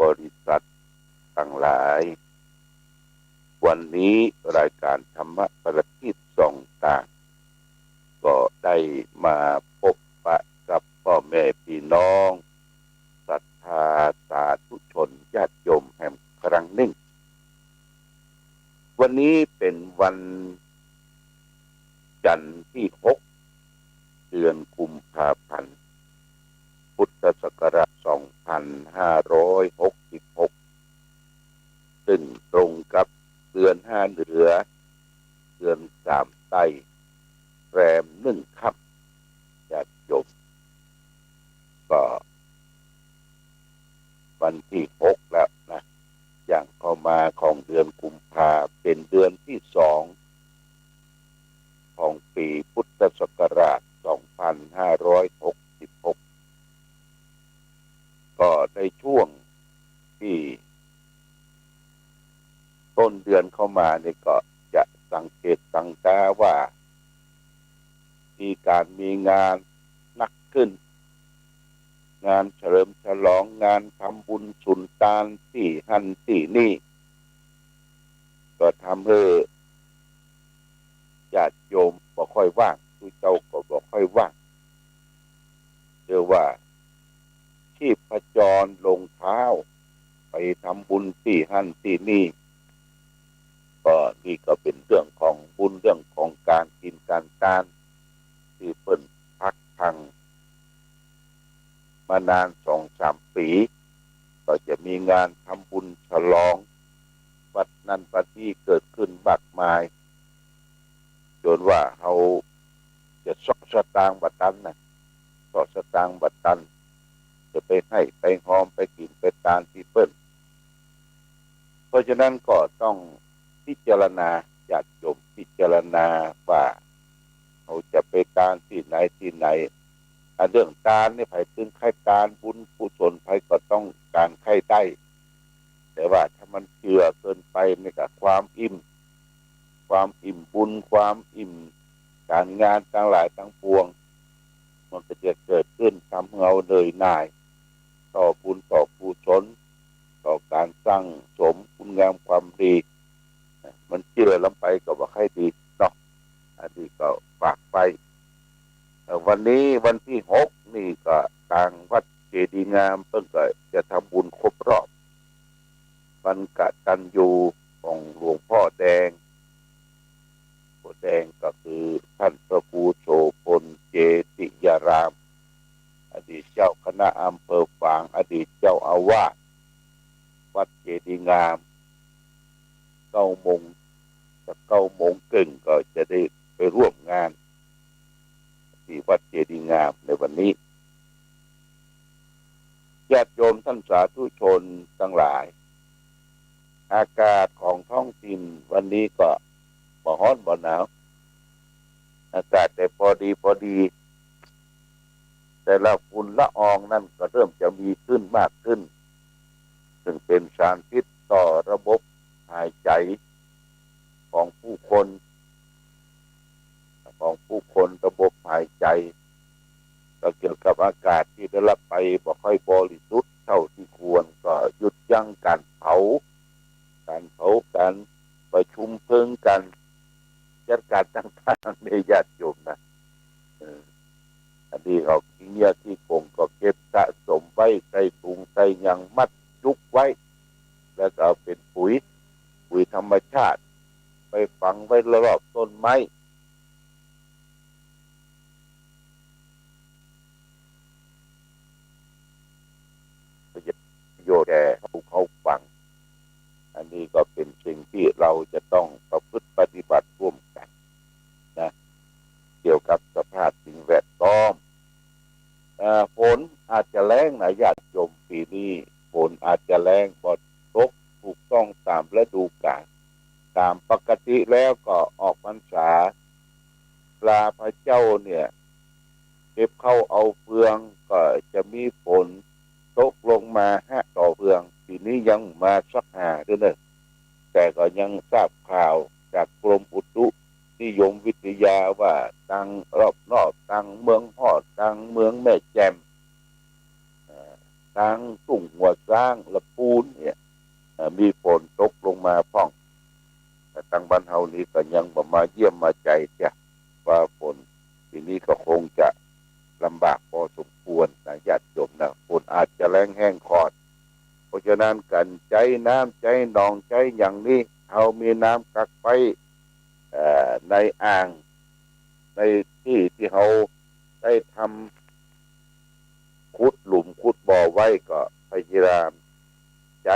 บริษัททั้งหลาย วันนี้รายการธรรมะประทีปสองต่าง ก็ได้มาพบปะกับพ่อแม่พี่น้องศรัทธาสาธุชนญาติโยมแห่งครั้งหนึ่ง วันนี้เป็นวันจันทร์ที่หกเดือนกุมภาพันธ์ พุทธศักราช 2566าเหนือเดือนสามใต้แรมหนึ่งค่ำญาติโยมก็ วันที่หกแล้วนะอย่างเข้ามาของเดือนกุมภาเป็นเดือนที่สองของปีพุทธศักราช 2566 ก็ในช่วงที่ ต้นเดือนเข้ามาเนี่ยก็จะสังเกตสังกาว่า มีการมีงานนักขึ้น งานเฉลิมฉลองงานทำบุญสุนตานที่หันที่นี่ ก็ทำให้ญาติโยมบ่ค่อยว่างทุกเจ้าก็บ่ค่อยว่างเรียกว่าชีพจรลงเท้า ไปทำบุญที่หันที่นี่ นี่ก็เป็นเรื่องของบุญเรื่องของการกินการการที่เปิ่นพักพังมานานสองสามปี ก็จะมีงานทำบุญฉลองวัดนั้นวัดที่เกิดขึ้นมากมาย จนว่าเขาจะสอกสตางบัตันนะสอกสตางบัตัน จะไปให้ไปหอมไปกินไปตานที่เปิ้นเพราะฉะนั้นก็ต้อง พิจารณาญาติโยมพิจารณาว่าเขาจะไปตานที่ไหนที่ไหนอันเรื่องการนี่ไผตึงไข่การบุญกุศลไผก็ต้องการไข่ได้ แต่ว่าถ้ามันเชื่อเกินไปนี่ก็ความอิ่ม ความอิ่มบุญความอิ่ม การงานทั้งหลายทั้งปวง มันก็จะเกิดขึ้นทำเราเหนื่อยหน่าย ต่อบุญต่อกุศลต่อการสร้างสมคุณงามความดี มันเชื่อลำไปก็ว่าใครดีเนาะอันนี้ก็ฝากไปวันนี้วันที่หกนี่ก็ทางวัดเจดีงามเพิ่งก็จะทำบุญครบรอบวันกะตัญญูของหลวงพ่อแดงพ่อแดงก็คือท่านพระครูโสพลเจติยาราม อดีตเจ้าคณะอำเภอฝาง อดีตเจ้าอาวาสวัดเจดีงามเก้าโมง จะเก้าโมงกึ่งก็จะได้ไปร่วมงาน ที่วัดเจดีย์งามในวันนี้ญาติโยมท่านสาธุชนทั้งหลาย อากาศของท้องถิ่นวันนี้ก็บ่ร้อนบ่หนาว อากาศแต่พอดีพอดี แต่ละฝุ่นละอองนั่นก็เริ่มจะมีขึ้นมากขึ้น ซึ่งเป็นสารพิษต่อระบบหายใจ ของผู้คนของผู้คนระบบหายใจก็เกี่ยวกับอากาศที่ได้รับไปบ่ค่อยบริสุทธิ์เท่าที่ควรก็หยุดยั้งการเผา การเผาการประชุมเพลิงกันจัดการต่างๆในญาติโยมนะอันนี้เราทิ้งยาที่คงก็เก็บสะสมไว้ใส่ถุงใส่ยังมัดจุกไว้ แล้วก็เป็นปุ๋ย ปุ๋ยธรรมชาติ ไปฝังไว้รอบต้นไม้ประโยชน์แก่ผู้เขาฟัง อันนี้ก็เป็นสิ่งที่เราจะต้องประพฤติปฏิบัติร่วม แล้วก็ออกพรรษาปลาพระเจ้าเนี่ย เก็บเข้าเอาเฟืองก็จะมีฝนตกลงมาห้าต่อเฟืองปีนี้ยังมาสักหาด้วยเนอะแต่ก็ยังทราบข่าวจากกรมอุตุนิยมวิทยาว่าตังรอบนอกตังเมืองฮอดตังเมืองแม่แจ่มเอ่อตางตุ่งหัวสร้างละปูนเนี่ยมีฝนตกลงมาพ่อง แต่ทางบ้านเฮานี้ก็ยังบ่มาเยี่ยมมาใจจ้ะว่าฝนทีนี้ก็คงจะลำบากพอสมควรนะญาติโยมนะฝนอาจจะแรงแห้งคอด เพราะฉะนั้นกันใจน้ำใจหนองใจอย่างนี้เฮามีน้ำกักไว้ในอ่าง ในที่ที่เฮาได้ทำขุดหลุมขุดบ่อไว้ก็พยายามใจ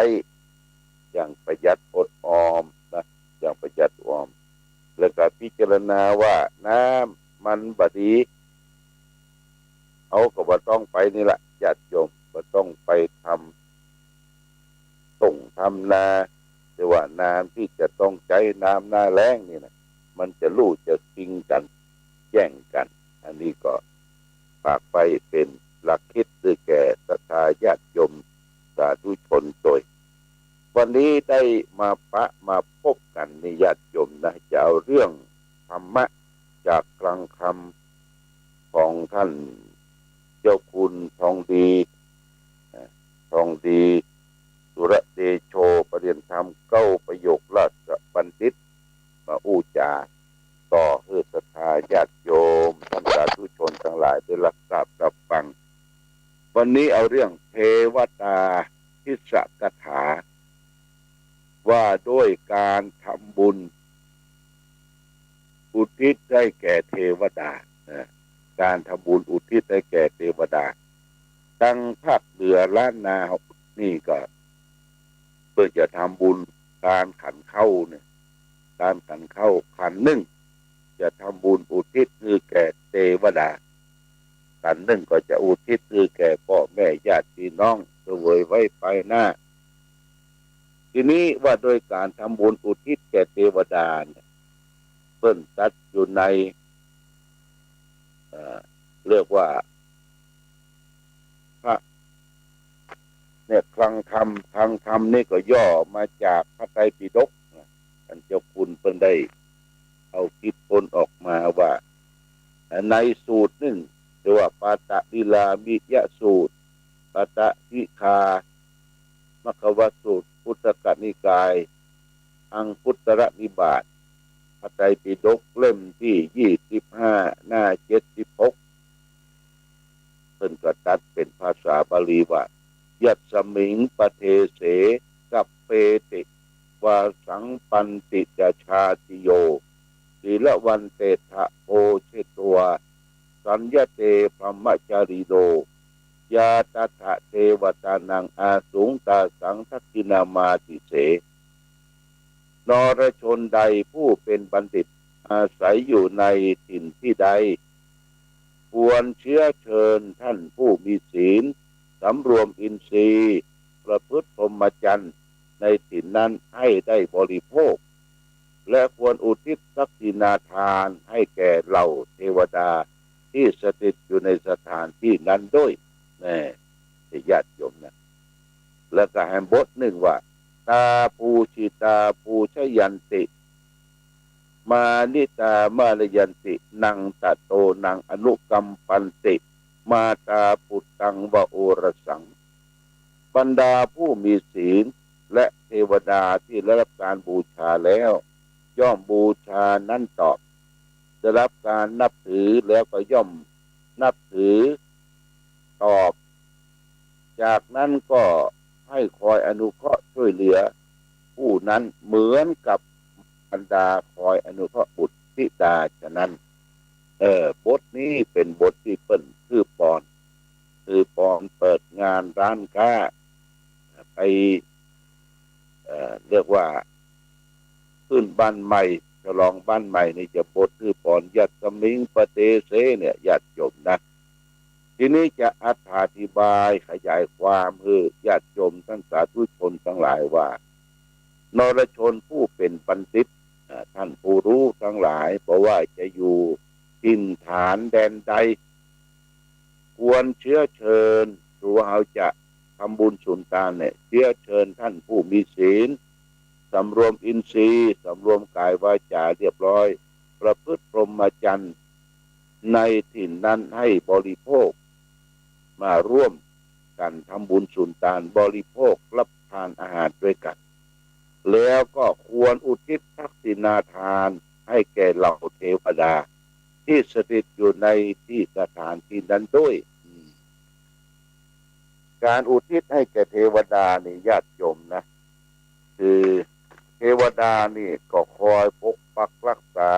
อย่างประหยัดอดออม ประหยัดออม แล้วก็พิจารณาว่าน้ำมันบดี เอาก็บ่ต้องไปนี่แหละญาติโยมบ่ต้องไปทำส่งทำนาแต่ว่าน้ำที่จะต้องใช้น้ำหน้าแล้งนี่นะมันจะลู่จะซิงกัน แย่งกัน อันนี้ก็ฝากไปเป็นหลักคิดด้วยแก่ศรัทธาญาติโยมสาธุชนโดย วันนี้ได้มาปะมาพบกันนญาติโยมนะจะเอาเรื่องธรรมะจากคลังคำของท่านเจ้าคุณทองดีทองดี สุรเดโชประเรียนธรรมเก้าประโยคราชบัณฑิต มาอู้จาต่อเพื่อศรัทธาญาติโยมท่านสาธุชนทั้งหลายได้รับทราบรับฟัง วันนี้เอาเรื่องเทวตาทิสกถา ว่าด้วยการทำบุญ อุทิศได้แก่เทวดานะการทำบุญอุทิศได้แก่เทวดา ตั้งภาคเหนือล้านนานี่ก็เพื่อจะทำบุญการขันเข้าเนี่ยการขันเข้าขันหนึ่ง จะทำบุญอุทิศคือแก่เทวดาขันหนึ่งก็จะอุทิศคือแก่พ่อแม่ญาติพี่น้องเสวยไว้ไปหน้า ทีนี้ว่าโดยการทำบุญอุทิศแก่เทวดาเนี่ยเพิ่นตัดอยู่ในเรียกว่าพระเนี่ยคลังธรรมคลังธรรมนี่ก็ย่อมาจากพระไตรปิฎกท่านเจ้าคุณเพิ่นได้เอาคิดพนออกมาว่า ในสูตรหนึ่งเรียกว่าปาตะลีลามิยะสูตรปาตะทิคา มควสูตร พุทธกนิกาย อังพุทธรนิบาตพระไตรปิฎกเล่มที่ยี่สิบห้าหน้าเจ็ดสิบหกเพิ่นก็ตัดเป็นภาษาบาลีว่ายัตสมิงปเทเสกับเปติวาสังปันติจชาติโยศีละวันเตถะโพเชตัว สัญญเตพรหมจาริโด ยาตถะเทวตานังอาสูงตาสังทักกินามาติเส นรชนใดผู้เป็นบัณฑิตอาศัยอยู่ในถิ่นที่ใด ควรเชื้อเชิญท่านผู้มีศีลสำรวมอินทรีย์ ประพฤติพรหมจรรย์ในถิ่นนั้นให้ได้บริโภค และควรอุทิศทักษิณาทานให้แก่เหล่าเทวดาที่สถิตอยู่ในสถานที่นั้นด้วย แน่ที่ญาติโยมนะแล้วก็แฮมบทหนึ่งว่า ตาปูชิตาปูชยันติ มานิตามารยันตินังตะโตนังอนุกรรมปันติ มาตาปุตังวโอรสัง บรรดาผู้มีศีลและเทวดาที่ได้รับการบูชาแล้ว ย่อมบูชานั้นตอบได้รับการนับถือแล้วก็ย่อมนับถือ ตอบ จากนั้นก็ให้คอยอนุเคราะห์ช่วยเหลือ ผู้นั้นเหมือนกับบรรดาคอยอนุเคราะห์บุตรธิดาฉะนั้น เออบทนี้เป็นบทที่เปิ้นคือปอน คือปอนเปิดงานร้านค้าไปเอ่อเรียกว่าขึ้นบ้านใหม่ฉลองบ้านใหม่นี่จะบทคือปอนยัดสมิงปะเตเสเนี่ยยัดจบนะ ทีนี้จะอธิบายขยายความเพื่อญาติโยมท่านสาธุชนทั้งหลายว่า นรชนผู้เป็นบัณฑิตท่านผู้รู้ทั้งหลายเพราะว่าจะอยู่ทินฐานแดนใด ควรเชื้อเชิญหรือว่าเราจะทำบุญสุนทานเนี่ยเชื้อเชิญท่านผู้มีศีลสำรวมอินทรีย์สำรวมกายวาจาเรียบร้อย ประพฤติพรหมจรรย์ในถิ่นนั้นให้บริโภค มาร่วมกันทำบุญสุนทานบริโภครับทานอาหารด้วยกัน แล้วก็ควรอุทิศทักษิณาทานให้แก่เหล่าเทวดา ที่สถิตอยู่ในที่สถานที่นั้นด้วยการอุทิศให้แก่เทวดานี่ญาติโยมนะ คือเทวดานี่ก็คอยปกปักรักษา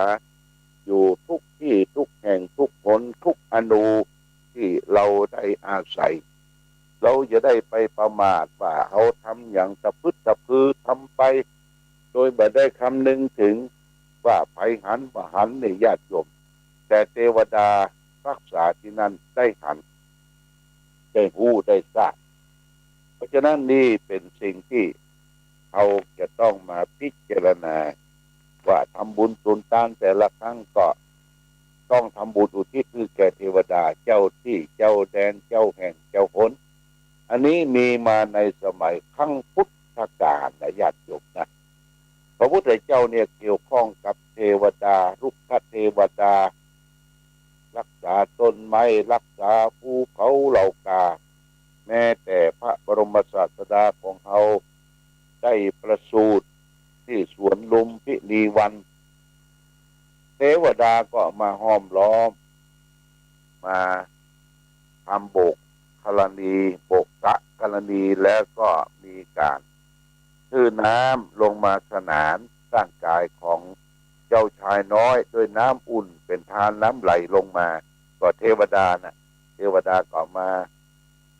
อยู่ทุกที่ทุกแห่งทุกผลทุกอนู ที่เราได้อาศัย เราจะได้ไปประมาทว่าเขาทำอย่างตะพึดตะพือทำไป โดยไม่ได้คำนึงถึงว่าภัยหันว่าหันในญาติโยมแต่เทวดารักษาที่นั่นได้หัน ได้หู้ได้ทราบเพราะฉะนั้นนี่เป็นสิ่งที่เราจะต้องมาพิจารณา ว่าทำบุญสุนทานแต่ละครั้งก็ ต้องทำบุญอุทิศคือแก่เทวดาเจ้าที่เจ้าแดนเจ้าแห่งเจ้าหนอันนี้มีมาในสมัยครั้งพุทธกาลนะญาติโยมนะพระพุทธเจ้าเนี่ยเกี่ยวข้องกับเทวดารุกขเทวดา รักษาต้นไม้รักษาภูเขาเหล่ากา แม้แต่พระบรมศาสดาของเขาได้ประสูติที่สวนลุมพินีวัน เทวดาก็มาห้อมล้อม มาทำโบกกรณีโบกกะกรณีแล้วก็มีการชื่อน้ำลงมาสนานร่างกายของเจ้าชายน้อยด้วยน้ำอุ่นเป็นทานน้ำไหลลงมา ก็เทวดานะเทวดาก็มา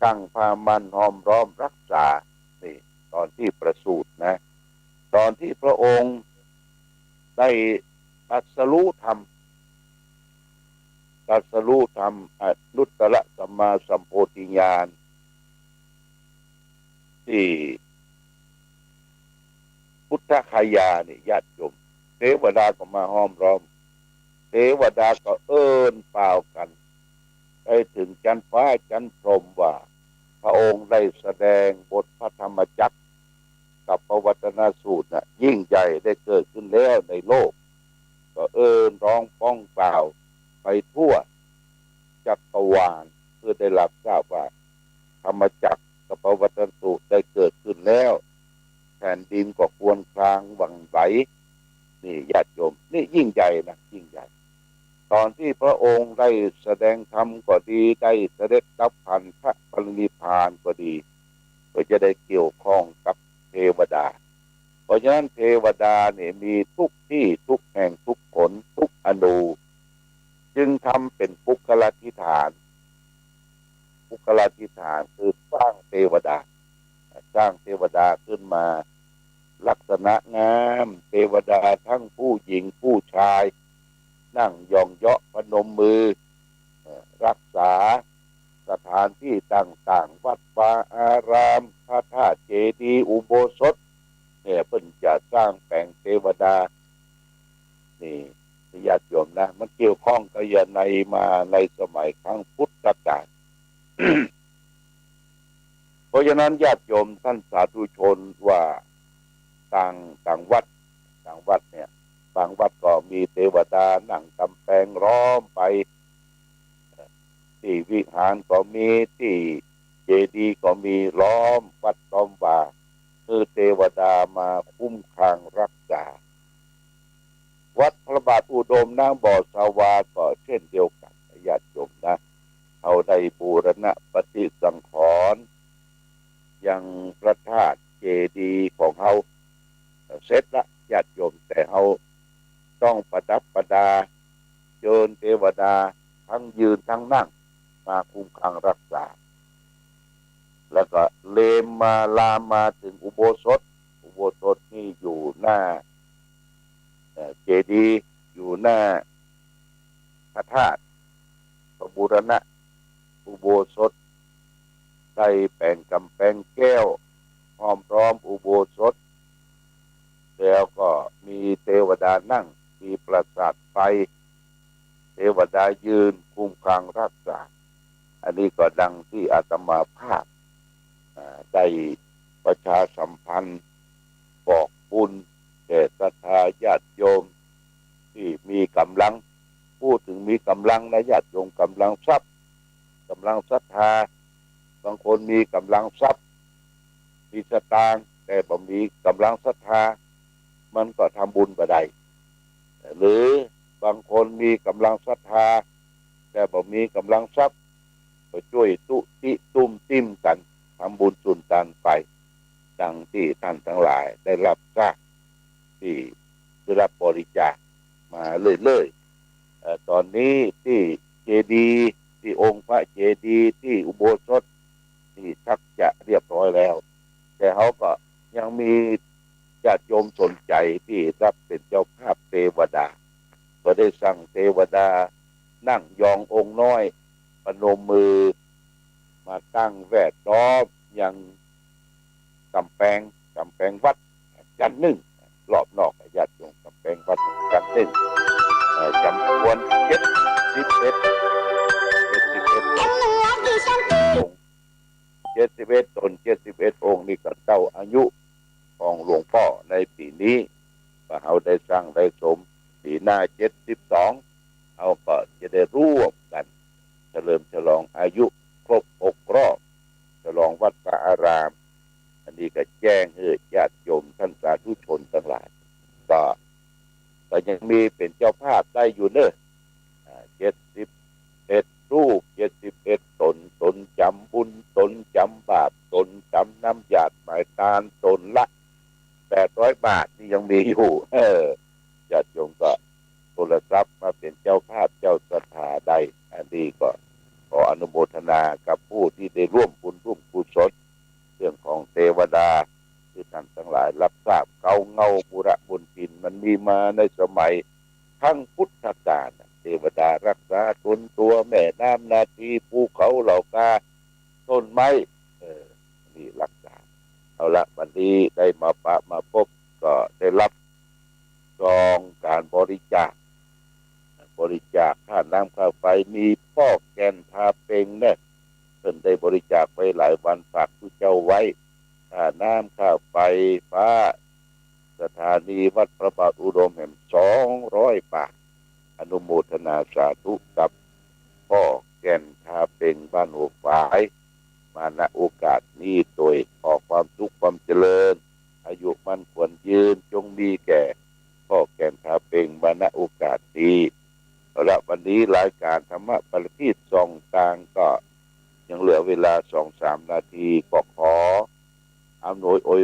ตั้งพามันห้อมร้อมรักษา นี่ ตอนที่ประสูตินะ ตอนที่พระองค์ได้ ตรัสรู้ธรรมตรัสรู้ธรรมอนุตตรสัมมาสัมโพธิญาณที่พุทธคายานี่ญาติโยมเทวดาก็มาห้อมล้อมเทวดาก็เอิญเปล่ากัน ไปถึงจันฟ้าจันพรมว่า พระองค์ได้แสดงบทพระธรรมจักรกับพระวัตนสูตรน่ะยิ่งใหญ่ได้เกิดขึ้นแล้วในโลก ก็เอิญร้องป้องเปล่าไปทั่วจักรวาลเพื่อได้รับทราบว่า ธรรมจักรกับพระวัตนสูตรได้เกิดขึ้นแล้วแผ่นดินก็ควรคลางหวั่นไหวนี่ญาติโยม นี่ยิ่งใหญ่นะยิ่งใหญ่ ตอนที่พระองค์ได้แสดงธรรมก็ดีได้เสด็จรับพันพระปรินิพพานก็ดี ก็จะได้เกี่ยวข้องกับเทวดา เพราะฉะนั้นเทวดาเนี่ยมีทุกที่ทุกแห่งทุกผลทุกอนูจึงทำเป็นปุคลธิฐานปุคลธิฐานคือสร้างเทวดา สร้างเทวดาขึ้นมา ลักษณะงามเทวดาทั้งผู้หญิงผู้ชาย นั่งยองเยาะพนมมือ รักษาสถานที่ต่างๆ วัดวาอารามพระธาตุเจดีย์อุโบสถ เนี่ยเพิ่นจะสร้างแปลงเทวดา นี่ญาติโยมนะ มันเกี่ยวข้องกับยาในมาในสมัยครั้งพุทธกาลเพราะฉะนั้นญาติโยมท่านสาธุชนว่าต่างต่างวัดต่างวัดเนี่ย บางวัดก็มีเทวดานั่งกำแพงล้อมไป ที่วิหารก็มีที่เจดีย์ก็มีล้อมวัดล้อมว่า คือเทวดามาคุ้มครองรักษา วัดพระบาทอุดมนางบ่อสาวาก็เช่นเดียวกันญาติโยมนะเอาได้บูรณะปฏิสังขรณ์ยังพระธาตุเจดีย์ของเขาเสร็จละญาติโยมแต่เขาต้องประดับประดาเจิญเทวดาทั้งยืนทั้งนั่งมาคุ้มครองรักษา แล้วก็เลมมาลามมาถึงอุโบสถ อุโบสถนี่อยู่หน้าเจดีย์อยู่หน้าพระธาตุพระบูรณะ อุโบสถได้แปลงกำแพงแก้วห้อมพร้อมอุโบสถ แล้วก็มีเทวดานั่ง มีปราสาทไฟ เทวดายืน คุ้มครองรักษา อันนี้ก็ดังที่อาตมาภาพ ได้ประชาสัมพันธ์บอกบุญแก่ศรัทธาญาติโยม ที่มีกำลัง พูดถึงมีกำลังนะญาติโยมกำลังทรัพย์กำลังศรัทธา บางคนมีกำลังทรัพย์ มีสตางค์แต่บ่มีกำลังศรัทธา มันก็ทำบุญบ่ได้หรือบางคนมีกำลังศรัทธา แต่บ่มีกำลังทรัพย์ก็ช่วยตุติตุ้มติ้มกัน ทำบุญสุนทานไป ดังที่ท่านทั้งหลายได้รับทราบที่ได้รับบริจาคมาเรื่อยๆตอนนี้ที่เจดีย์ที่องค์พระเจดีย์ที่อุโบสถที่ชักจะเรียบร้อยแล้ว แต่เขาก็ยังมีญาติโยมสนใจที่รับเป็นเจ้าภาพเทวดา ก็ได้สั่งเทวดา นั่งยององค์น้อยปนมมือ มาตั้งแวดล้อมยังกำแพงกำแพงวัดกันหนึ่งรอบนอกญาติโยมกำแพงวัดกันหนึ่งเอ่อจำนวนเจ็ดสิบเอ็ดเจ็ดสิบเอ็ดองค์เจ็ดสิบเอ็ดตนเจ็ดสิบเอ็ดองค์นี่ก็เจ้าอายุของหลวงพ่อในปีนี้ว่าเขาได้สร้างได้สมปีหน้าเจ็ดสิบสองเขาก็จะได้ร่วมกัน เฉลิมฉลองอายุครบหกรอบ ฉลองวัดพระอาราม อันนี้ก็แจ้งให้ญาติโยมท่านสาธุชนทั้งหลาย ก็ก็ยังมีเป็นเจ้าภาพได้อยู่เนอะเจ็ดสิบเอ็ดรูปเจ็ดสิบเอ็ดตนตนจำบุญตนจำบาปตนจำน้ำหยาดหมายตาลตนละแปดร้อยบาทนี่ยังมีอยู่ เออ ในสมัยทั้งพุทธกาลเทวดารักษาตนตัวแม่น้ำนาทีภูเขาเหล่ากาต้นไม้เออนี่รักษา เอาละวันนี้ได้มาปะมาพบก็ได้รับซองการบริจาค บริจาคค่าน้ำค่าไฟมีพ่อแกนทาเปงเนี่ยเพิ่นได้บริจาคไปหลายวันฝากผู้เจ้าไว้ค่าน้ำค่าไฟฟ้า สถานีวัดพระบาทอุดมแห่งสองร้อยบาท อนุโมทนาสาธุกับพ่อแก่นทาเป็งบ้านหัวฝาย มาณโอกาสนี้โดยขอความสุขความเจริญ อายุมันควรยืนจงมีแก่ พ่อแก่นทาเป็งมาณโอกาสนี้เอาละวันนี้รายการธรรมะประทีปสองกลางก็ยังเหลือเวลาสองสามนาทีก็ขออำนวยอวย